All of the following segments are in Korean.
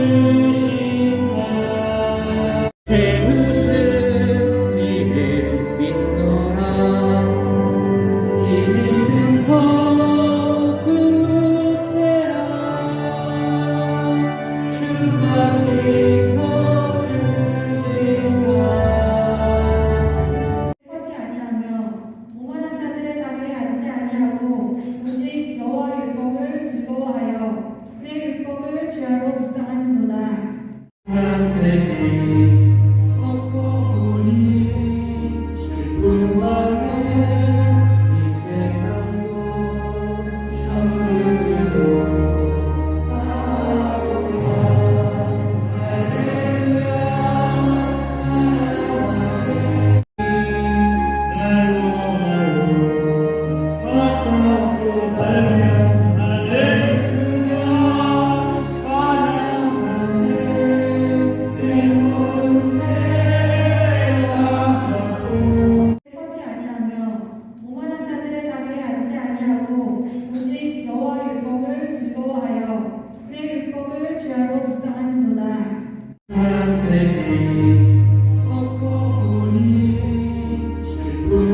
you.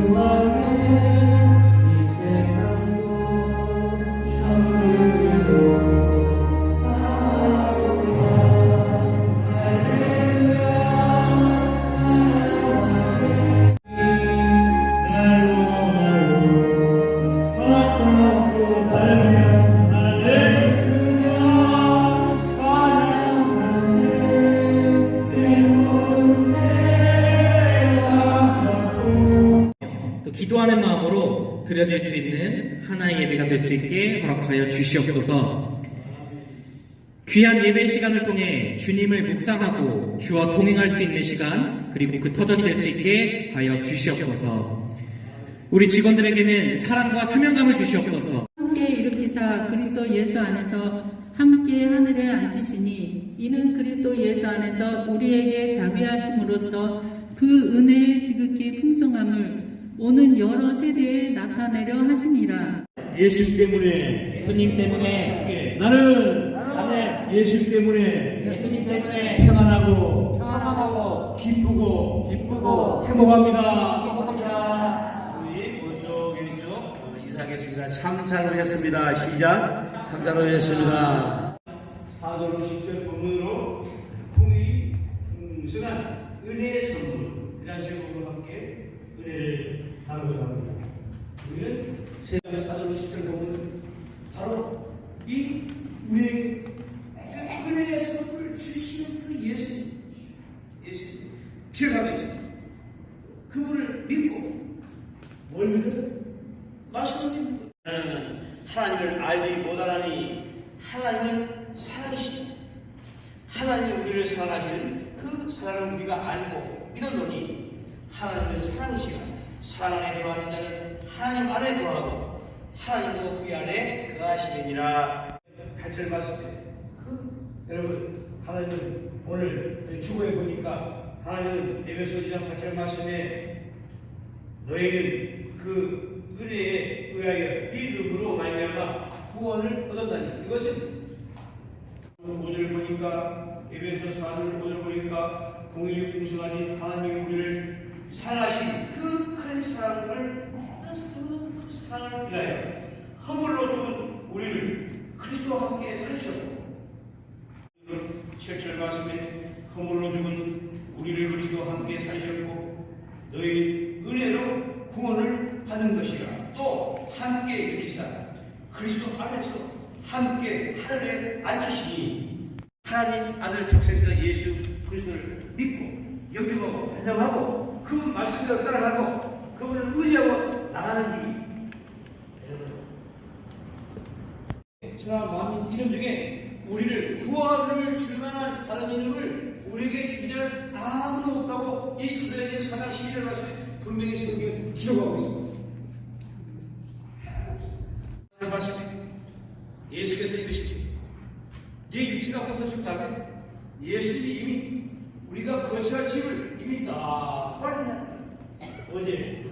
또 드려질 수 있는 하나의 예배가 될 수 있게 허락하여 주시옵소서. 귀한 예배 시간을 통해 주님을 묵상하고 주와 동행할 수 있는 시간 그리고 그 터전이 될 수 있게 하여 주시옵소서. 우리 직원들에게는 사랑과 사명감을 주시옵소서. 함께 일으키사 그리스도 예수 안에서 함께 하늘에 앉으시니 이는 그리스도 예수 안에서 우리에게 자비하심으로써 그 은혜의 지극히 풍성함을 오는 여러 세대에 나타내려 하시니라. 예수 때문에 예수님 때문에 나는 나는 예수 때문에 예수님 때문에 평안하고 평안하고 기쁘고 기쁘고 행복합니다. 행복합니다. 우리 오른쪽 왼쪽 어, 이사하겠습니다. 참자로 했습니다. 시작. 참자로 했습니다. 4절로 10절 본문으로 풍이 풍성한 은혜의 선물이라는 제목으로 함께 은혜를 나누고자 합니다. 우리는 세상 4절로 10절 본문은 바로 이 우리에게 그 은혜의 선물을 주시는 그 예수 예수 기억하면서 그분을 믿고 뭘 믿어요? 말씀을 믿는 하나님을 알지 못하나니 하나님은 살아계시다. 하나님이 우리를 사랑하시는 그 사랑을 우리가 알고 믿었노니 하나님은 사랑이시라. 사랑 안에 거하는 자는 하나님 안에 거하고 하나님도 그 안에 거하시느니라. 8절 봤을 때 그, 여러분 하나님은 오늘 주고해 보니까 하나님은 에베소 2장 8절 말씀에 너희는 그 은혜에 의하여 믿음으로 말미암아 구원을 얻었다니 이것은 오늘 보니까 에베소 4절 오늘 보니까 공의를 풍성하신 하나님의 우리를 사랑하신 그 큰 사랑을 그 사랑을 위하여 허물로 죽은 우리를 그리스도와 함께 살리셨고 7절 말씀에 허물로 죽은 우리를 그리스도와 함께 살리셨고 너희 은혜로 구원을 받은 것이라 또 함께 일으키사 그리스도 안에서 함께 하늘에 앉으시니. 하나님 아들 독생자 예수 그리스도를 믿고 여기고 환영하고 그 말씀대로 따라가고 그분을 의지하고 나가는 일이 천하 만민 이름 중에 우리를 구원을 줄 만한 다른 이름을 우리에게 주시는 아무도 없다고 이 사도행전 4장 12절 말씀에 분명히 성경에 기록하고 있습니다. 말씀 예수께서 이르시지 네 육체가 벗어 죽다면 예수님이 우리가 거처할 집을 이미 다 팔았냐 어제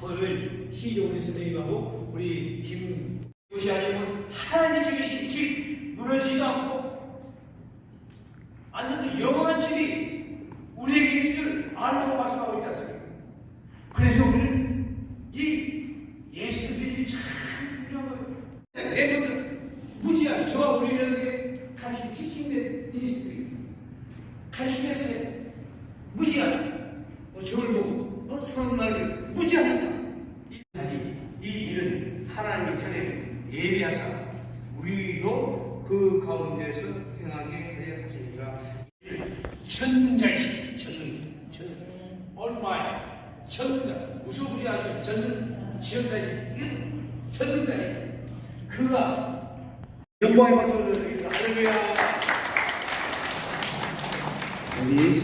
토요일 희종훈 선생님하고 우리 김 이것이 아니면 하나님이 주신 집 무너지지도 않고 아니면 영원한 집이 우리에게 있는 줄 알라고 말씀하고 있지 않습니까? 그래서 우리는 이 예수 믿음이 참 중요한 거예요. 여러분들 무지한 저와 우리에게 가르치는 티칭된 미니스트리 가르치면서 무지한 뭐 저를 보고 어, 저런 나를 무지하다 아니 이 일은 하나님의 전에 예비하사 우리도 그 가운데서 행하게 하려 하시니라 전능자이시죠 전능자 전능 얼마야 전능자 무슨 소리 하세요? 전능 지연자이시 전능자이 그가 영광의 박수를 드립니다. 할렐루야. 우리